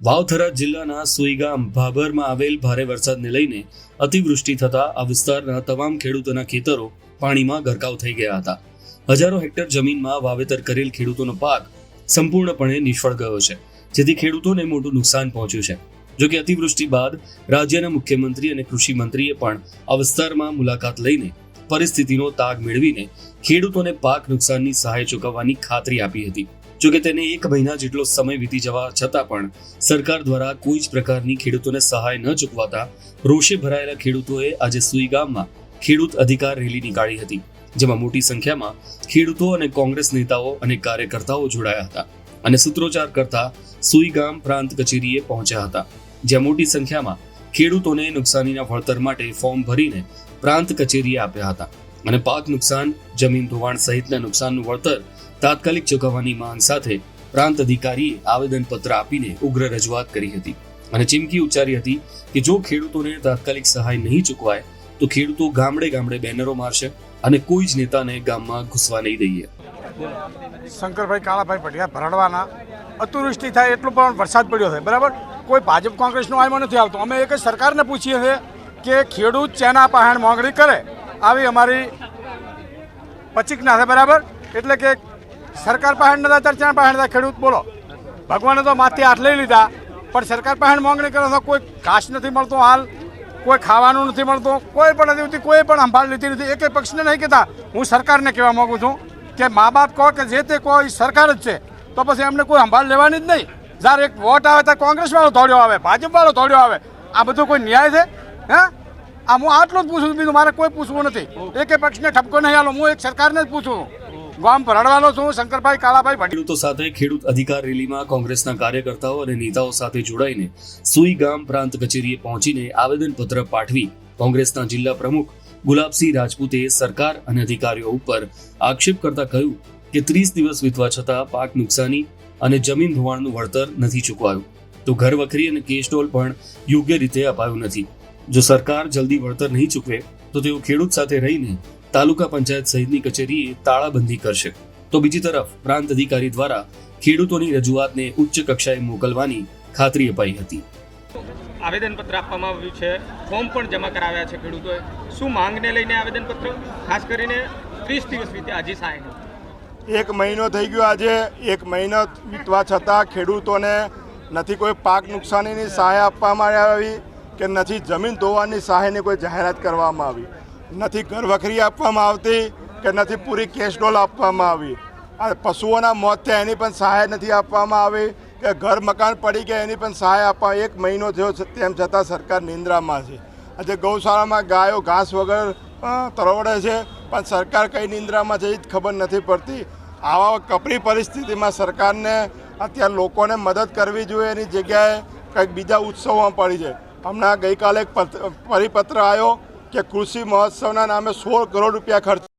વાવથરા જિલ્લાના સુઈગામ ભાભરમાં આવેલ ભારે વરસાદને લઈને અતિવૃષ્ટિ થતા આ વિસ્તારના તમામ ખેડૂતોના ખેતરો પાણીમાં ગરકાવ થઈ ગયા હતા. હજારો હેક્ટર જમીનમાં વાવેતર કરેલ ખેડૂતોનો પાક સંપૂર્ણપણે નિષ્ફળ ગયો છે, જેથી ખેડૂતોને મોટું નુકસાન પહોંચ્યું છે. જોકે અતિવૃષ્ટિ બાદ રાજ્યના મુખ્યમંત્રી અને કૃષિ મંત્રીએ પણ આ વિસ્તારમાં મુલાકાત લઈને પરિસ્થિતિનો તાગ મેળવીને ખેડૂતોને પાક નુકસાનની સહાય ચૂકવવાની ખાતરી આપી હતી. જોકે તેને એક મહિના જેટલો સમય વીતી જવા છતાં પણ સરકાર દ્વારા કોઈ જ પ્રકારની ખેડૂતોને સહાય ન ચૂકવાતા રોષે ભરાયેલા ખેડૂતોએ આજે સુઈ ગામમાં ખેડૂત અધિકાર રેલી નીકાળી હતી, જેમાં મોટી સંખ્યામાં ખેડૂતો અને કોંગ્રેસ નેતાઓ અને કાર્યકર્તાઓ જોડાયા હતા અને સૂત્રોચ્ચાર કરતા સુઈ ગામ પ્રાંત કચેરીએ પહોંચ્યા હતા, જ્યાં મોટી સંખ્યામાં ખેડૂતોને નુકસાનીના વળતર માટે ફોર્મ ભરીને પ્રાંત કચેરીએ આપ્યા હતા અને પાક નુકસાન, જમીન ધોવાણ સહિતના નુકસાનનું વળતર તાત્કાલિક ચૂકવવાની માંગ સાથે પ્રાંત અધિકારીએ આવેદનપત્ર આપીને ઉગ્ર રજૂઆત કરી હતી અને ચીમકી ઉચ્ચારી હતી કે જો ખેડૂતોને તાત્કાલિક સહાય નહીં ચૂકવાય, તો ખેડૂતો ગામડે ગામડે બેનરો મારશે અને કોઈ જ નેતાને ગામમાં ઘૂસવા નહીં દઈએ. શંકરભાઈ કાળાભાઈ પટિયા ભરડવાના અતિવૃષ્ટિ થાય એટલો પણ વરસાદ પડ્યો છે, બરાબર? કોઈ ભાજપ કોંગ્રેસનો આયમાં નથી આવતો. અમે એક સરકારને પૂછીએ છીએ કે ખેડૂત ચેના પહાણ માંગણી કરે? આવી અમારી પચીકના છે, બરાબર? એટલે કે સરકાર પાસે નતા ચર્ચા પાસે નતા ખેડૂત બોલો. ભગવાને તો માથે હાથ લઈ લીધા, પણ સરકાર પાસે માંગણી કરે તો કોઈ ઘાસ નથી મળતો હાલ, કોઈ ખાવાનું નથી મળતું, કોઈ પણ નથી, કોઈ પણ સંભાળ લીધી નથી. એકે પક્ષને નહીં કહેતા. હું સરકારને કહેવા માગું છું કે મા બાપ કહો કે જે તે કહો, એ સરકાર જ છે. તો પછી એમને કોઈ સંભાળ લેવાની જ નહીં. જ્યારે એક વોટ આવે ત્યારે કોંગ્રેસવાળો દોડ્યો આવે, ભાજપવાળો દોડ્યો આવે. આ બધું કોઈ ન્યાય છે? હે? આ હું આટલું જ પૂછું બીજું મારે કોઈ પૂછવું નથી. એકે પક્ષને ઠપકો નહીં આલો હું એક સરકારને જ પૂછું ગામ ભરડવાનો છું, શંકરભાઈ કાળાભાઈ ખેડૂતો સાથે ખેડૂત અધિકાર રેલીમાં કોંગ્રેસના કાર્યકર્તાઓ અને નેતાઓ સાથે જોડાઈને સુઈ ગામ પ્રાંત કચેરીએ પહોંચીને આવેદનપત્ર પાઠવી કોંગ્રેસના જિલ્લા પ્રમુખ ગુલાબસિંહ રાજપૂતે સરકાર અને અધિકારીઓ ઉપર આક્ષેપ કરતા કહ્યું કે ત્રીસ દિવસ વીતવા છતાં પાક નુકસાની અને જમીન ધોવાણનું વળતર નથી ચૂકવાયું. તો ઘર વખરી અને કેશડોલ પણ યોગ્ય રીતે અપાયું નથી. જો સરકાર જલ્દી વળતર નહીં ચૂકવે, તો તેઓ ખેડૂત સાથે રહીને તાલુકા પંચાયત સહિતની કચેરીએ તાળાબંધી કરશે. તો બીજી તરફ પ્રાંત અધિકારી દ્વારા ખેડૂતોની રજૂઆતને ઉચ્ચ કક્ષાએ મોકલવાની ખાતરી અપાઈ હતી. આવેદનપત્ર આપવામાં આવ્યું છે. ફોર્મ પણ જમા કરાવ્યા છે ખેડૂતોએ. શું માંગને લઈને આવેદનપત્ર? ખાસ કરીને ત્રીસ દિવસ વીતે આજે સાહેબ. એક મહિનો થઈ ગયો આજે. એક મહિનો વીતવા છતાં ખેડૂતોને નથી કોઈ પાક નુકસાનીની સહાય આપવામાં આવી કે નથી જમીન ધોવાની સહાયની કોઈ જાહેરાત કરવામાં આવી. નથી ઘર વખરી આપવામાં આવતી કે નથી પૂરી કેશડોલ આપવામાં આવી. આ પશુઓના મોત થયા એની પણ સહાય નથી આપવામાં આવી કે ઘર મકાન પડી ગયા એની પણ સહાય આપવા એક મહિનો થયો તેમ છતાં સરકાર નિંદ્રામાં છે. આજે ગૌશાળામાં ગાયો, ઘાસ વગર તરવડે છે પણ સરકાર કઈ નિંદ્રામાં છે એ જ ખબર નથી પડતી. આવા કપરી પરિસ્થિતિમાં સરકારને અત્યારે લોકોને મદદ કરવી જોઈએ એની જગ્યાએ કંઈક બીજા ઉત્સવમાં પડી છે હમણાં ગઈકાલે એક પત્ર- પરિપત્ર આવ્યો કે કૃષિ મહોત્સવના નામે સોળ કરોડ રૂપિયા ખર્ચ